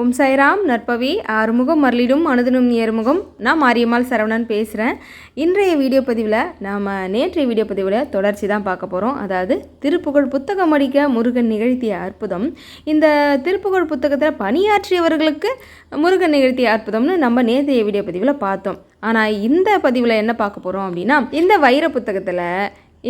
ஓம் சைராம் நற்பவி. ஆறுமுகம் மரளிடும் அனுதனும் ஏறுமுகம். நான் மாரியம்மாள் சரவணன் பேசுகிறேன் இன்றைய வீடியோ பதிவில் நாம் நேற்றைய வீடியோ பதிவில் தொடர்ச்சி தான் பார்க்க போகிறோம் அதாவது திருப்புகழ் புத்தகம் அடிக்க முருகன் நிகழ்த்திய அற்புதம். இந்த திருப்புகழ் புத்தகத்தில் பணியாற்றியவர்களுக்கு முருகன் நிகழ்த்திய அற்புதம்னு நம்ம நேற்றைய வீடியோ பதிவில் பார்த்தோம். ஆனால் இந்த பதிவில் என்ன பார்க்க போகிறோம் அப்படின்னா இந்த வைர புத்தகத்தில்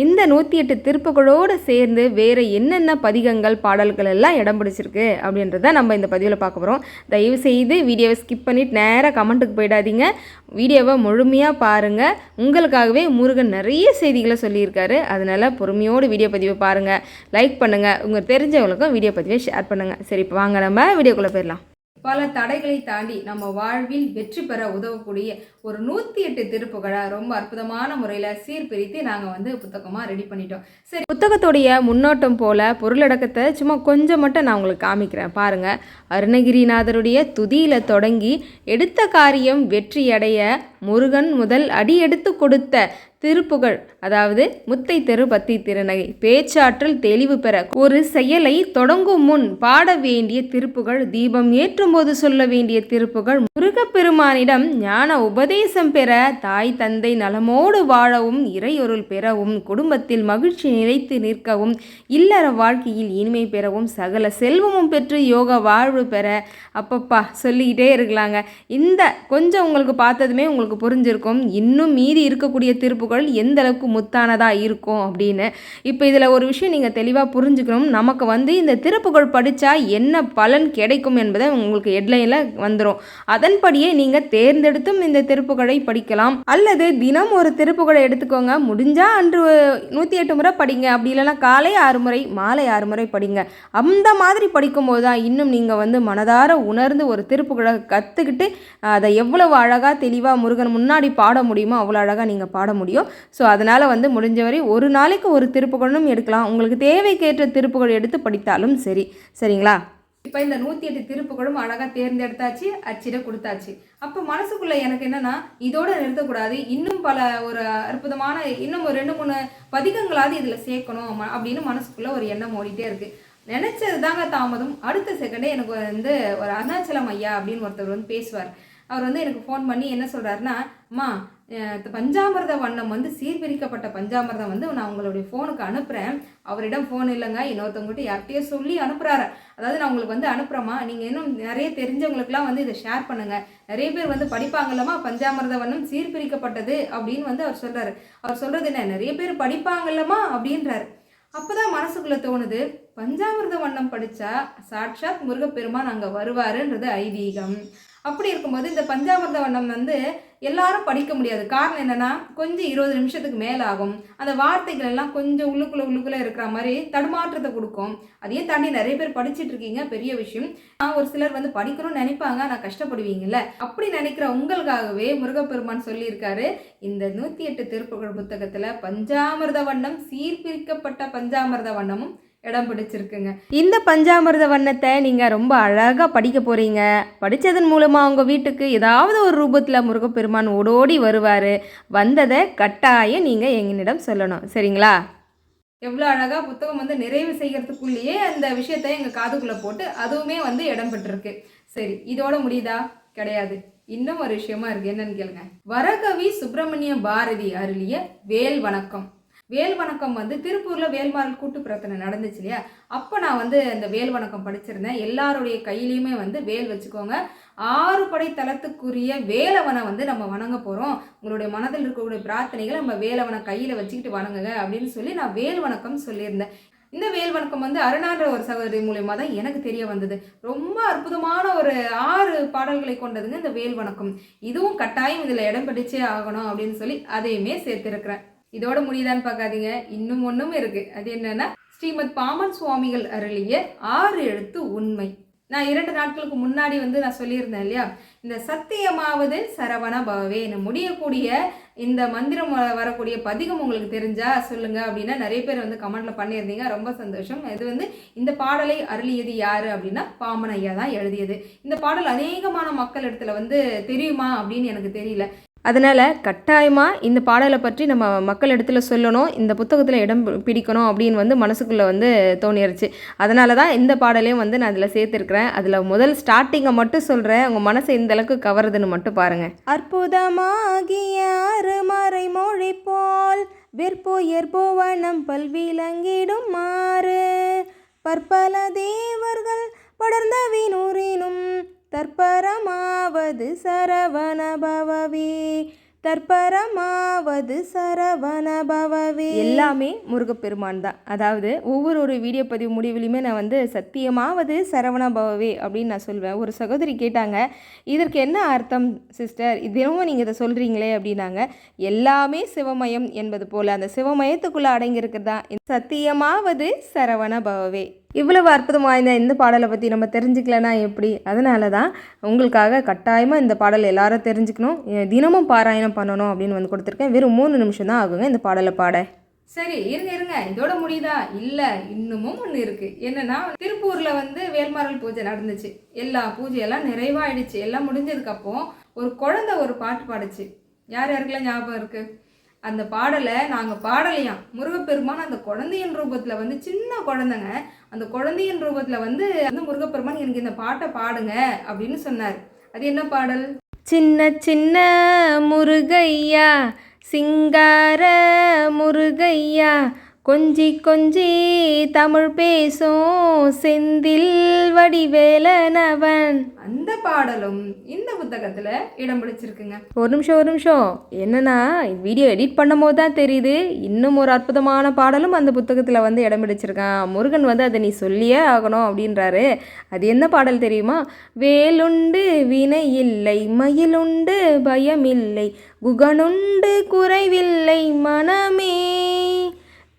இந்த நூற்றி எட்டு திருப்புகளோடு சேர்ந்து வேறு என்னென்ன பதிகங்கள் பாடல்கள் எல்லாம் இடம் பிடிச்சிருக்கு அப்படின்றத நம்ம இந்த பதிவில் பார்க்க போகிறோம் தயவு செய்து வீடியோவை ஸ்கிப் பண்ணிட்டு நேராக கமெண்ட்டுக்கு போயிடாதீங்க. வீடியோவை முழுமையாக பாருங்கள் உங்களுக்காகவே முருகன் நிறைய செய்திகளை சொல்லியிருக்காரு. அதனால் பொறுமையோடு வீடியோ பதிவை பாருங்கள் லைக் பண்ணுங்கள் உங்கள் தெரிஞ்சவங்களுக்கும் வீடியோ பதிவை ஷேர் பண்ணுங்கள் சரி இப்போ வாங்க. நம்ம வீடியோக்குள்ளே போயிடலாம். பல தடைகளை தாண்டி நம்ம வாழ்வில் வெற்றி பெற உதவக்கூடிய ஒரு நூற்றி எட்டு திருப்புகளை ரொம்ப அற்புதமான முறையில் சீர்பிரித்து நாங்கள் வந்து புத்தகமாக ரெடி பண்ணிட்டோம். சரி புத்தகத்துடைய முன்னோட்டம் போல பொருளடக்கத்தை சும்மா கொஞ்சம் மட்டும் நான் உங்களுக்கு காமிக்கிறேன். பாருங்கள் அருணகிரிநாதருடைய துதியில் தொடங்கி எடுத்த காரியம் வெற்றியடைய முருகன் முதல் அடி எடுத்து கொடுத்த திருப்புகழ் அதாவது முத்தை தெரு பத்தி திருநகை. பேச்சாற்றல் தெளிவு பெற ஒரு செயலை தொடங்கும் முன் பாட வேண்டிய திருப்புகழ் தீபம் ஏற்றும் போது சொல்ல வேண்டிய திருப்புகழ். முருகப்பெருமானிடம் ஞான உபதேசம் பெற தாய் தந்தை நலமோடு வாழவும் இறையொருள் பெறவும் குடும்பத்தில் மகிழ்ச்சி நிலைத்து நிற்கவும் இல்லற வாழ்க்கையில் இனிமை பெறவும் சகல செல்வமும் பெற்று யோக வாழ்வு பெற. அப்பப்பா சொல்லிக்கிட்டே இருக்கலாங்க. இந்த கொஞ்சம் உங்களுக்கு பார்த்ததுமே உங்களுக்கு புரிஞ்சிருக்கும். இன்னும் மீதி இருக்கக்கூடிய தீர்ப்புகள் எந்த அளவுக்கு முத்தானதாக இருக்கும் அப்படின்னு. இப்போ இதில் ஒரு விஷயம் நீங்கள் தெளிவாக புரிஞ்சுக்கணும். நமக்கு வந்து இந்த திருப்புகழ் படித்தா என்ன பலன் கிடைக்கும் என்பதை உங்களுக்கு ஹெட்லைனில் வந்துடும் அதன்படியே நீங்கள் தேர்ந்தெடுத்தும் இந்த திருப்புகளை படிக்கலாம். அல்லது தினம் ஒரு திருப்புகளை எடுத்துக்கோங்க. முடிஞ்சால் அன்று நூற்றி எட்டு முறை படிங்க. அப்படி இல்லைன்னா காலை ஆறு முறை மாலை ஆறு முறை படிங்க. அந்த மாதிரி படிக்கும்போது தான் இன்னும் நீங்கள் வந்து மனதார உணர்ந்து ஒரு திருப்புகழை கற்றுக்கிட்டு அதை எவ்வளவு அழகாக தெளிவாக முருகன் முன்னாடி பாட முடியுமோ அவ்வளோ அழகாக நீங்கள் பாட முடியும். ஸோ அதனால் வந்து முடிஞ்ச வரை ஒரு நாளைக்கு ஒரு திருப்புகழும் எடுக்கலாம். உங்களுக்கு தேவைக்கேற்ற திருப்புகள் எடுத்து படித்தாலும் சரி. சரிங்களா? இப்போ இந்த நூற்றி எட்டு திருப்புகளும் அழகாக தேர்ந்தெடுத்தாச்சு அச்சிட கொடுத்தாச்சு. அப்போ மனசுக்குள்ளே எனக்கு என்னன்னா இதோட நிறுத்தக்கூடாது. இன்னும் பல ஒரு அற்புதமான இன்னும் ஒரு ரெண்டு மூணு பதிகங்களாவது இதில் சேர்க்கணும் அப்படின்னு மனசுக்குள்ளே ஒரு எண்ணம் ஓடிட்டே இருக்குது நினச்சது தாங்க தாமதம். அடுத்த செகண்டே எனக்கு வந்து ஒரு அருணாச்சலம் ஐயா அப்படின்னு ஒருத்தர் வந்து பேசுவார். அவர் வந்து எனக்கு ஃபோன் பண்ணி என்ன சொல்கிறாருன்னா அம்மா பஞ்சாமிரத வண்ணம் வந்து சீர்பிரிக்கப்பட்ட பஞ்சாமிர்தம் வந்து நான் உங்களுடைய ஃபோனுக்கு அனுப்புகிறேன் அவரிடம் ஃபோன் இல்லைங்க. இன்னொருத்தவங்ககிட்ட யார்கிட்டயோ சொல்லி அனுப்புகிறாரு அதாவது நான் உங்களுக்கு வந்து அனுப்புகிறேம்மா நீங்கள் இன்னும் நிறைய தெரிஞ்சவங்களுக்குலாம் வந்து இதை ஷேர் பண்ணுங்கள் நிறைய பேர் வந்து படிப்பாங்கல்லம்மா பஞ்சாமிரத வண்ணம் சீர்பிரிக்கப்பட்டது அப்படின்னு வந்து அவர் சொல்கிறாரு அவர் சொல்கிறது என்ன? நிறைய பேர் படிப்பாங்கல்லம்மா அப்படின்றாரு. அப்போதான் மனசுக்குள்ளே தோணுது பஞ்சாமிர்த வண்ணம் படித்தா சாட்சாத் முருகப்பெருமான் அங்கே வருவாருன்றது ஐதீகம். அப்படி இருக்கும்போது இந்த பஞ்சாமிர்த வண்ணம் வந்து எல்லாரும் படிக்க முடியாது. காரணம் என்னன்னா கொஞ்சம் இருபது நிமிஷத்துக்கு மேலே ஆகும் அந்த வார்த்தைகள் எல்லாம் கொஞ்சம் உள்ளுக்குள்ளே உள்ளுக்குள்ளே இருக்கிற மாதிரி தடுமாற்றத்தை கொடுக்கும். அதையும் தாண்டி நிறைய பேர் படிச்சுட்டு இருக்கீங்க பெரிய விஷயம். நான் ஒரு சிலர் வந்து படிக்கணும்னு நினைப்பாங்க நான் கஷ்டப்படுவீங்கல்ல. அப்படி நினைக்கிற உங்களுக்காகவே முருகப்பெருமான் சொல்லியிருக்காரு இந்த நூற்றி எட்டு திருப்புகழ் புத்தகத்தில் பஞ்சாமிர்த வண்ணம் சீர்பிரிக்கப்பட்ட பஞ்சாமிர்த வண்ணமும் இடம் பிடிச்சிருக்குங்க. இந்த பஞ்சாமிரத வண்ணத்தை நீங்கள் ரொம்ப அழகாக படிக்க போகிறீங்க படித்ததன் மூலமாக உங்கள் வீட்டுக்கு ஏதாவது ஒரு ரூபத்தில் முருகப்பெருமான் ஓடோடி வருவார். வந்ததை கட்டாயம் நீங்கள் எங்களிடம் சொல்லணும். சரிங்களா? எவ்வளோ அழகாக புத்தகம் வந்து நிறைவு செய்கிறதுக்குள்ளேயே அந்த விஷயத்தை எங்கள் காதுக்குள்ளே போட்டு அதுவுமே வந்து இடம் பெற்றிருக்கு. சரி இதோட முடியுதா? கிடையாது. இன்னும் ஒரு விஷயமா இருக்கு. என்னன்னு கேளுங்க. வரகவி சுப்பிரமணிய பாரதி அருளிய வேல் வணக்கம். வேல் வணக்கம் வந்து திருப்பூரில் வேல்மாறல் கூட்டு பிரார்த்தனை நடந்துச்சு இல்லையா? அப்போ நான் வந்து இந்த வேல் வணக்கம் படிச்சிருந்தேன். எல்லாருடைய கையிலையுமே வந்து வேல் வச்சுக்கோங்க. ஆறு படை தளத்துக்குரிய வேலவனை வந்து நம்ம வணங்க போகிறோம் உங்களுடைய மனதில் இருக்கக்கூடிய பிரார்த்தனைகளை நம்ம வேலவனை கையில் வச்சுக்கிட்டு வணங்குங்க அப்படின்னு சொல்லி நான் வேல் வணக்கம் சொல்லியிருந்தேன். இந்த வேல் வணக்கம் வந்து அருணான்ற ஒரு சகோதரி மூலயமா தான் எனக்கு தெரிய வந்தது. ரொம்ப அற்புதமான ஒரு ஆறு பாடல்களை கொண்டதுங்க இந்த வேல் வணக்கம். இதுவும் கட்டாயம் இதில் இடம் பிடிச்சே ஆகணும் அப்படின்னு சொல்லி அதையுமே சேர்த்திருக்கிறேன். இதோட முடியுதான்னு பார்க்காதீங்க. இன்னும் ஒன்றும் இருக்கு. அது என்னன்னா ஸ்ரீமத் பாமன் சுவாமிகள் அருளிய ஆறு எழுத்து உண்மை. நான் இரண்டு நாட்களுக்கு முன்னாடி வந்து நான் சொல்லியிருந்தேன் இல்லையா? இந்த சத்தியமாவது சரவண பவவே முடியக்கூடிய இந்த மந்திரம் வரக்கூடிய பதிகம் உங்களுக்கு தெரிஞ்சா சொல்லுங்க அப்படின்னா நிறைய பேர் வந்து கமெண்ட்ல பண்ணியிருந்தீங்க. ரொம்ப சந்தோஷம். இது வந்து இந்த பாடலை அருளியது யாரு அப்படின்னா பாமன் ஐயா தான் எழுதியது. இந்த பாடல் அநேகமான மக்கள் இடத்துல வந்து தெரியுமா அப்படின்னு எனக்கு தெரியல. அதனால் கட்டாயமாக இந்த பாடலை பற்றி நம்ம மக்கள் இடத்துல சொல்லணும் இந்த புத்தகத்தில் இடம் பிடிக்கணும் அப்படின்னு வந்து மனசுக்குள்ளே வந்து தோணிருச்சு. அதனால தான் இந்த பாடலையும் வந்து நான் அதில் சேர்த்துருக்குறேன். அதில் முதல் ஸ்டார்டிங்கை மட்டும் சொல்கிறேன் உங்கள் மனசை இந்தளவுக்கு கவருதுன்னு மட்டும் பாருங்கள் அற்புதமாகிய அருமறை மொழி போல் வெற்புயர் புவனம் பல்விலங்கிடும் மாறு. பற்பல தேவர்கள் படர்ந்த வினூரினும் தற்பரமாவது சரவணபவவே. தற்பரமாவது சரவணபவவே. எல்லாமே முருகப்பெருமான் தான். அதாவது ஒவ்வொரு ஒரு வீடியோ பதிவு முடிவிலையுமே நான் வந்து சத்தியமாவது சரவணபவவே அப்படின்னு நான் சொல்வேன். ஒரு சகோதரி கேட்டாங்க இதற்கு என்ன அர்த்தம் சிஸ்டர்? தினமும் நீங்கள் இதை சொல்கிறீங்களே அப்படின்னாங்க. எல்லாமே சிவமயம் என்பது போல் அந்த சிவமயத்துக்குள்ளே அடங்கியிருக்கிறதா சத்தியமாவது சரவண பவவே இவ்வளவு அற்புதம் வாய்ந்த இந்த பாடலை பற்றி நம்ம தெரிஞ்சுக்கலனா எப்படி? அதனால தான் உங்களுக்காக கட்டாயமாக இந்த பாடல் எல்லாரும் தெரிஞ்சுக்கணும். தினமும் பாராயணம் பண்ணணும் அப்படின்னு வந்து கொடுத்துருக்கேன். வெறும் மூணு நிமிஷம் தான் ஆகுங்க இந்த பாடலை பாட. சரி இருங்க இருங்க. இதோட முடியுதா? இல்லை இன்னமும் ஒன்று இருக்குது என்னன்னா திருப்பூரில் வந்து வேல்மாரல் பூஜை நடந்துச்சு. எல்லா பூஜையெல்லாம் நிறைவாயிடுச்சு. எல்லாம் முடிஞ்சதுக்கப்போ ஒரு குழந்தை ஒரு பாட்டு பாடுச்சு. யார் யாருக்கெல்லாம் ஞாபகம் இருக்குது அந்த பாடலை நாங்கள் பாடலையாம் முருகப்பெருமான் அந்த குழந்தையின் ரூபத்தில் வந்து சின்ன குழந்தைங்க அந்த குழந்தையின் ரூபத்தில் வந்து அந்த முருகப்பெருமான் எனக்கு இந்த பாட்டை பாடுங்க அப்படின்னு சொன்னார். அது என்ன பாடல்? சின்ன சின்ன முருகையா சிங்கார முருகையா கொஞ்சி கொஞ்சி தமிழ் பேசும் செந்தில் வடிவேலனவன். அந்த பாடலும் இந்த புத்தகத்தில் இடம் பிடிச்சிருக்குங்க. ஒரு நிமிஷம் ஒரு நிமிஷம். என்னன்னா வீடியோ எடிட் பண்ணும் போது தான் தெரியுது. இன்னும் ஒரு அற்புதமான பாடலும் அந்த புத்தகத்தில் வந்து இடம் பிடிச்சிருக்கான். முருகன் வந்து அதை நீ சொல்லியே ஆகணும் அப்படின்றாரு. அது என்ன பாடல் தெரியுமா? வேலுண்டு வினை இல்லை மயிலுண்டு பயமில்லை குகனுண்டு குறைவில்லை மனமே.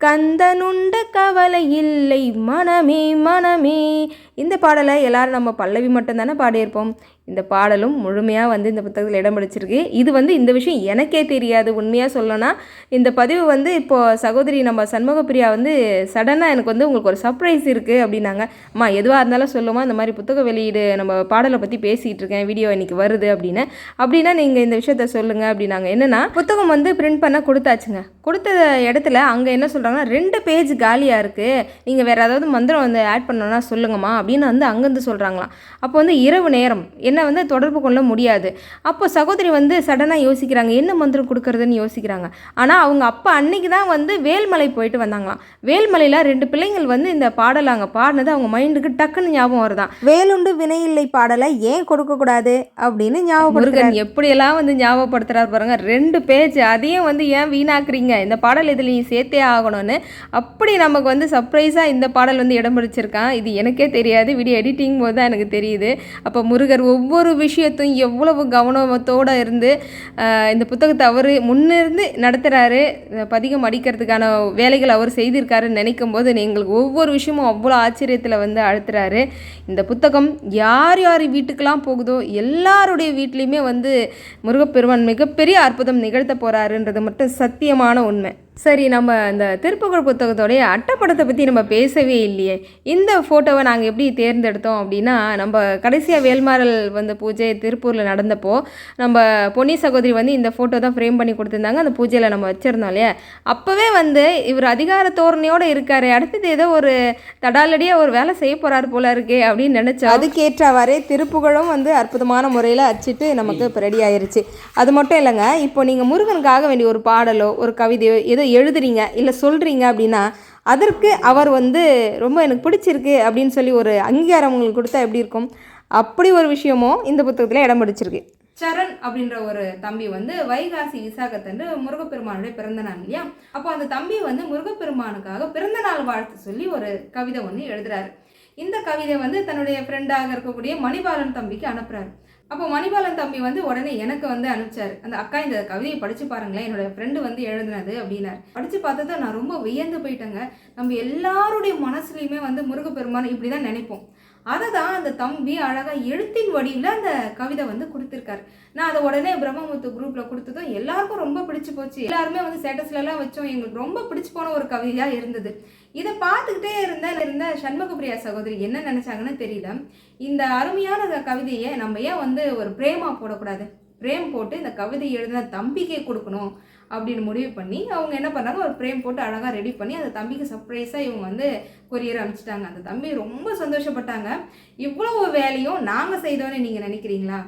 கந்தனுண்ட கவலை இல்லை மனமே மனமே. இந்த பாடலை எல்லாரும் நம்ம பல்லவி மட்டும்தானே பாடியிருப்போம். இந்த பாடலும் முழுமையாக வந்து இந்த புத்தகத்தில் இடம் பிடிச்சிருக்கு. இது வந்து இந்த விஷயம் எனக்கே தெரியாது. உண்மையாக சொல்லணும்னா இந்த பதிவு வந்து இப்போது சகோதரி நம்ம சண்முகப்பிரியா வந்து சடனாக எனக்கு வந்து உங்களுக்கு ஒரு சர்ப்ரைஸ் இருக்குது அப்படின்னாங்க. அம்மா எதுவாக இருந்தாலும் சொல்லுமா இந்த மாதிரி புத்தக வெளியீடு நம்ம பாடலை பற்றி பேசிகிட்டு இருக்கேன். வீடியோ இன்றைக்கி வருது அப்படின்னு. அப்படின்னா நீங்கள் இந்த விஷயத்த சொல்லுங்கள் அப்படின்னாங்க. என்னென்னா புத்தகம் வந்து பிரிண்ட் பண்ண கொடுத்தாச்சுங்க. கொடுத்த இடத்துல அங்கே என்ன சொல்கிறாங்கன்னா ரெண்டு பேஜ் காலியாக இருக்குது நீங்கள் வேறு ஏதாவது மந்திரம் வந்து ஆட் பண்ணோன்னா சொல்லுங்கம்மா அப்படின்னு வந்து அங்கேருந்து சொல்கிறாங்களாம் அப்போ வந்து இரவு நேரம் என்ன வந்து தொடர்பு கொள்ள முடியாது. அப்போ சகோதரி வந்து சடனாக யோசிக்கிறாங்க என்ன மந்திரம் கொடுக்கறதுன்னு யோசிக்கிறாங்க. ஆனால் அவங்க அப்பா அன்னைக்கு தான் வந்து வேல்மலை போயிட்டு வந்தாங்களாம். வேல்மலையில் ரெண்டு பிள்ளைங்கள் வந்து இந்த பாடலை அங்கே பாடினது அவங்க மைண்டுக்கு டக்குன்னு ஞாபகம் வருதான் வேலுண்டு வினையில்லை பாடலை ஏன் கொடுக்கக்கூடாது அப்படின்னு ஞாபகம் எப்படியெல்லாம் வந்து ஞாபகப்படுத்துறாரு பாருங்க ரெண்டு பேஜ் அதையும் வந்து ஏன் வீணாக்குறீங்க? இந்த பாடல் இதில் நீ சேர்த்தே ஆகணும்னு. அப்படி நமக்கு வந்து சர்ப்ரைஸாக இந்த பாடல் வந்து இடம் பிடிச்சிருக்கான். இது எனக்கே தெரியாது. வீடியோ எடிட்டிங் போது தான் எனக்கு தெரியுது. அப்போ முருகர் ஒவ்வொரு விஷயத்தையும் எவ்வளவு கவனத்தோடு இருந்து இந்த புத்தகத்தை அவர் முன்னிருந்து நடத்துகிறாரு பதிகம் அடிக்கிறதுக்கான வேலைகள் அவர் செய்திருக்காருன்னு நினைக்கும் போது எங்களுக்கு ஒவ்வொரு விஷயமும் அவ்வளோ ஆச்சரியத்தில் வந்து அழுத்துறாரு. இந்த புத்தகம் யார் யார் வீட்டுக்கெல்லாம் போகுதோ எல்லாருடைய வீட்லேயுமே வந்து முருகப்பெருமான் மிகப்பெரிய அற்புதம் நிகழ்த்த போகிறாருன்றது மட்டும் சத்தியமான உண்மை. சரி நம்ம இந்த திருப்புகழ் புத்தகத்தோடைய அட்டைப்படத்தை பற்றி நம்ம பேசவே இல்லையே. இந்த ஃபோட்டோவை நாங்கள் எப்படி தேர்ந்தெடுத்தோம் அப்படின்னா நம்ம கடைசியாக வேல்மாறல் வந்த பூஜை திருப்பூரில் நடந்தப்போ நம்ம பொன்னி சகோதரி வந்து இந்த ஃபோட்டோ தான் ஃப்ரேம் பண்ணி கொடுத்துருந்தாங்க. அந்த பூஜையில் நம்ம வச்சுருந்தோம் இல்லையா? அப்போவே வந்து இவர் அதிகார தோரணையோடு இருக்கார் அடுத்தது ஏதோ ஒரு தடாலடியாக ஒரு வேலை செய்ய போகிறார் போல இருக்கே அப்படின்னு நினச்சோம். அதுக்கேற்றவாறே திருப்புகழும் வந்து அற்புதமான முறையில் அச்சிட்டு நமக்கு இப்போ ரெடி ஆயிடுச்சு அது மட்டும் இல்லைங்க இப்போ நீங்கள் முருகனுக்காக வேண்டிய ஒரு பாடலோ ஒரு கவிதையோ ஏதோ எழுதுறீங்க இல்லை சொல்கிறீங்க அப்படின்னா அதற்கு அவர் வந்து ரொம்ப எனக்கு பிடிச்சிருக்கு அப்படின்னு சொல்லி ஒரு அங்கீகாரம் உங்களுக்கு கொடுத்தா எப்படி இருக்கும்? அப்படி ஒரு விஷயமும் இந்த புத்தகத்தில் இடம் பிடிச்சிருக்கு. சரண் அப்படின்ற ஒரு தம்பி வந்து வைகாசி விசாகத்தன்று முருகப்பெருமானுடைய பிறந்த நாள் இல்லையா? அப்போ அந்த தம்பி வந்து முருகப்பெருமானுக்காக பிறந்த நாள் வாழ்த்து சொல்லி ஒரு கவிதை ஒன்று எழுதுறாரு. இந்த கவிதை வந்து தன்னுடைய ஃப்ரெண்டாக இருக்கக்கூடிய மணிபாலன் தம்பிக்கு அனுப்புறாரு. அப்போ மணிபாலன் தம்பி வந்து உடனே எனக்கு வந்து அனுப்பிச்சார். அந்த அக்கா இந்த கவிதையை படித்து பாருங்களேன் என்னோட ஃப்ரெண்டு வந்து எழுதுனது அப்படின்னார். படித்து பார்த்ததை நான் ரொம்ப வியந்து போயிட்டேங்க. நம்ம எல்லாருடைய மனசுலையுமே வந்து முருகப்பெருமான் இப்படி தான் நினைப்போம். அதை தான் அந்த தம்பி அழகாக எழுத்தின் வடிவில் அந்த கவிதை வந்து கொடுத்துருக்காரு. நான் அதை உடனே பிரம்மமுத்து குரூப்பில் கொடுத்ததும் எல்லாருக்கும் ரொம்ப பிடிச்சி போச்சு. எல்லாருமே வந்து ஸ்டேட்டஸ்லலாம் வச்சோம். எங்களுக்கு ரொம்ப பிடிச்சி போன ஒரு கவிதையாக இருந்தது. இதை பார்த்துக்கிட்டே இருந்த இருந்த சண்முகப்பிரியா சகோதரி என்ன நினச்சாங்கன்னு தெரியல. இந்த அருமையான கவிதையை நம்ம ஏன் வந்து ஒரு பிரேமா போடக்கூடாது? பிரேம் போட்டு இந்த கவிதை எழுதின தம்பிக்கே கொடுக்கணும் அப்படின்னு முடிவு பண்ணி அவங்க என்ன பண்ணாங்க? ஒரு பிரேம் போட்டு அழகாக ரெடி பண்ணி அந்த தம்பிக்கு சர்ப்ரைஸாக இவங்க வந்து கொரியர் அனுப்பிச்சிட்டாங்க. அந்த தம்பி ரொம்ப சந்தோஷப்பட்டாங்க. இவ்வளோ வேலையும் நாங்கள் செய்தோன்னு நீங்கள் நினைக்கிறீங்களா?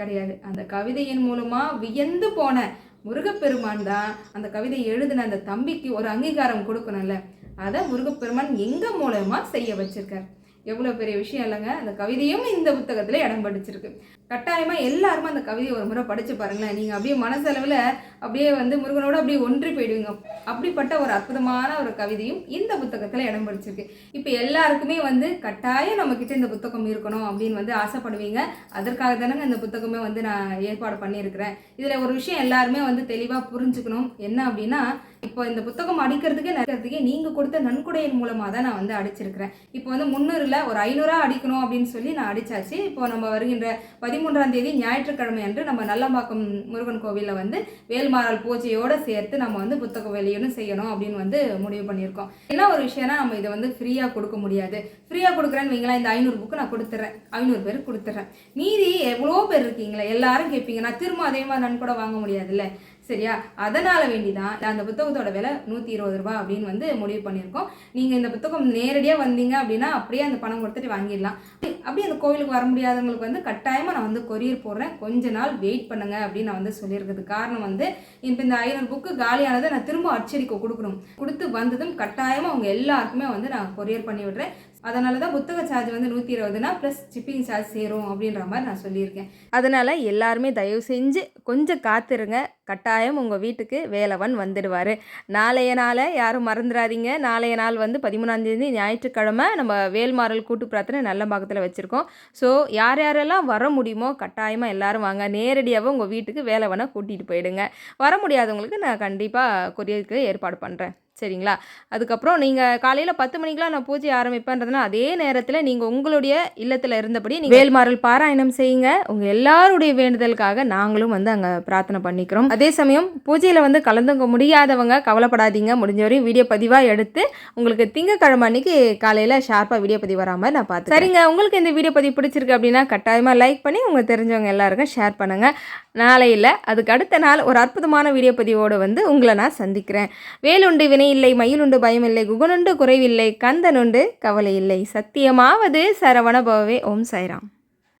கிடையாது. அந்த கவிதையின் மூலமாக வியந்து போன முருகப்பெருமான் தான் அந்த கவிதை எழுதின அந்த தம்பிக்கு ஒரு அங்கீகாரம் கொடுக்கணும்ல. அதை முருகப்பெருமான் எங்கள் மூலமாக செய்ய வச்சிருக்கார்? எவ்வளோ பெரிய விஷயம் இல்லைங்க. அந்த கவிதையும் இந்த புத்தகத்தில் இடம் படிச்சிருக்கு. கட்டாயமாக எல்லாருமே அந்த கவிதையை ஒரு முறை படித்து பாருங்களேன். நீங்கள் அப்படியே மனசளவில் அப்படியே வந்து முருகனோட அப்படியே ஒன்றி போயிடுவீங்க. அப்படிப்பட்ட ஒரு அற்புதமான ஒரு கவிதையும் இந்த புத்தகத்தில் இடம் படிச்சிருக்கு. இப்போ எல்லாருக்குமே வந்து கட்டாயம் நம்மக்கிட்ட இந்த புத்தகம் இருக்கணும் அப்படின்னு வந்து ஆசைப்படுவீங்க. அதற்காக தானேங்க இந்த புத்தகமே வந்து நான் ஏற்பாடு பண்ணியிருக்கிறேன். இதில் ஒரு விஷயம் எல்லாருமே வந்து தெளிவாக புரிஞ்சுக்கணும். என்ன அப்படின்னா இப்போ இந்த புத்தகம் அடிக்கிறதுக்கே நடக்கிறதுக்கே நீங்கள் கொடுத்த நன்கொடையின் மூலமாக தான் நான் வந்து அடிச்சிருக்கிறேன். இப்போ வந்து இல்லை ஒரு ஐநூறுரூவா அடிக்கணும் அப்படின்னு சொல்லி நான் அடிச்சாச்சு. இப்போ நம்ம வருகின்ற பதிமூன்றாம் தேதி ஞாயிற்றுக்கிழமை அன்று நம்ம நல்லம்பாக்கம் முருகன் கோவிலில் வந்து வேல்மாறல் பூஜையோடு சேர்த்து நம்ம வந்து புத்தக வெளியீடும் செய்யணும் அப்படின்னு வந்து முடிவு பண்ணியிருக்கோம். என்ன ஒரு விஷயம்னா நம்ம இதை வந்து ஃப்ரீயாக கொடுக்க முடியாது. ஃப்ரீயாக கொடுக்குறேன்னு வைங்களா இந்த ஐநூறு புக்கு நான் கொடுத்துட்றேன் ஐநூறு பேருக்கு கொடுத்துட்றேன் மீதி எவ்வளோ பேர் இருக்கீங்களே எல்லாரும் கேட்பீங்க நான் திரும்ப அதே மாதிரி நன்கொடை வாங்க முடியாதுல்ல. சரியா? அதனால் வேண்டி தான் அந்த புத்தகத்தோட விலை நூற்றி இருபது ரூபா அப்படின்னு வந்து முடிவு பண்ணியிருக்கோம். நீங்கள் இந்த புத்தகம் நேரடியாக வந்தீங்க அப்படின்னா அப்படியே அந்த பணம் கொடுத்துட்டு வாங்கிடலாம். அப்படியே அந்த கோவிலுக்கு வர முடியாதவங்களுக்கு வந்து கட்டாயமாக நான் வந்து கொரியர் போடுறேன். கொஞ்ச நாள் வெயிட் பண்ணுங்க அப்படின்னு நான் வந்து சொல்லியிருக்கிறது காரணம் வந்து இப்போ இந்த ஐநூறு புக்கு காலியானதை நான் திரும்ப அச்சடிக்க கொடுக்கணும். கொடுத்து வந்ததும் கட்டாயமாக அவங்க எல்லாருக்குமே வந்து நான் கொரியர் பண்ணி விடுறேன். அதனால தான் புத்தக சார்ஜ் வந்து நூற்றி இருபதுனா ப்ளஸ் ஷிப்பிங் சார்ஜ் சேரும் அப்படின்ற மாதிரி நான் சொல்லியிருக்கேன். அதனால் எல்லாருமே தயவு செஞ்சு கொஞ்சம் காத்துருங்க. கட்டாயம் உங்கள் வீட்டுக்கு வேலவன் வந்துடுவார். நாளைய நாளை யாரும் மறந்துடாதீங்க. நாளைய நாள் வந்து பதிமூணாந்தேதி ஞாயிற்றுக்கிழமை நம்ம வேல்மாறல் கூட்டு பிரார்த்தனை நல்ல பாகத்தில் வச்சுருக்கோம். ஸோ யார் யாரெல்லாம் வர முடியுமோ கட்டாயமாக எல்லாரும் வாங்க. நேரடியாகவே உங்கள் வீட்டுக்கு வேலவனை கூட்டிகிட்டு போயிடுங்க. வர முடியாதவங்களுக்கு நான் கண்டிப்பாக கொரியருக்கு ஏற்பாடு பண்ணுறேன் சரிங்களா? அதுக்கப்புறம் நீங்கள் காலையில் பத்து மணிக்கெலாம் நான் பூஜை ஆரம்பிப்பேன்றதுனா அதே நேரத்தில் நீங்கள் உங்களுடைய இல்லத்தில் இருந்தபடி நீங்கள் வேல்மாறல் பாராயணம் செய்யுங்க. உங்கள் எல்லாருடைய வேண்டுதலுக்காக நாங்களும் வந்து அங்கே பிரார்த்தனை பண்ணிக்கிறோம். அதே சமயம் பூஜையில் வந்து கலந்துக்க முடியாதவங்க கவலைப்படாதீங்க. முடிஞ்ச வரையும் வீடியோ பதிவாக எடுத்து உங்களுக்கு திங்கக்கிழமை அன்னைக்கு காலையில் ஷார்ப்பாக வீடியோ பதிவு வராமல் நான் பார்த்து சரிங்க உங்களுக்கு இந்த வீடியோ பதிவு பிடிச்சிருக்கு அப்படின்னா கட்டாயமாக லைக் பண்ணி உங்கள் தெரிஞ்சவங்க எல்லாருக்கும் ஷேர் பண்ணுங்கள் நாளையில் அதுக்கு அடுத்த நாள் ஒரு அற்புதமான வீடியோ பதிவோடு வந்து உங்களை நான் சந்திக்கிறேன். வேலுண்டு வினை இல்லை மயிலுண்டு பயமில்லை குகனுண்டு குறைவில்லை கந்தனுண்டு கவலை இல்லை சத்தியமாவது சரவணபவவே ஓம் சாய்ராம்.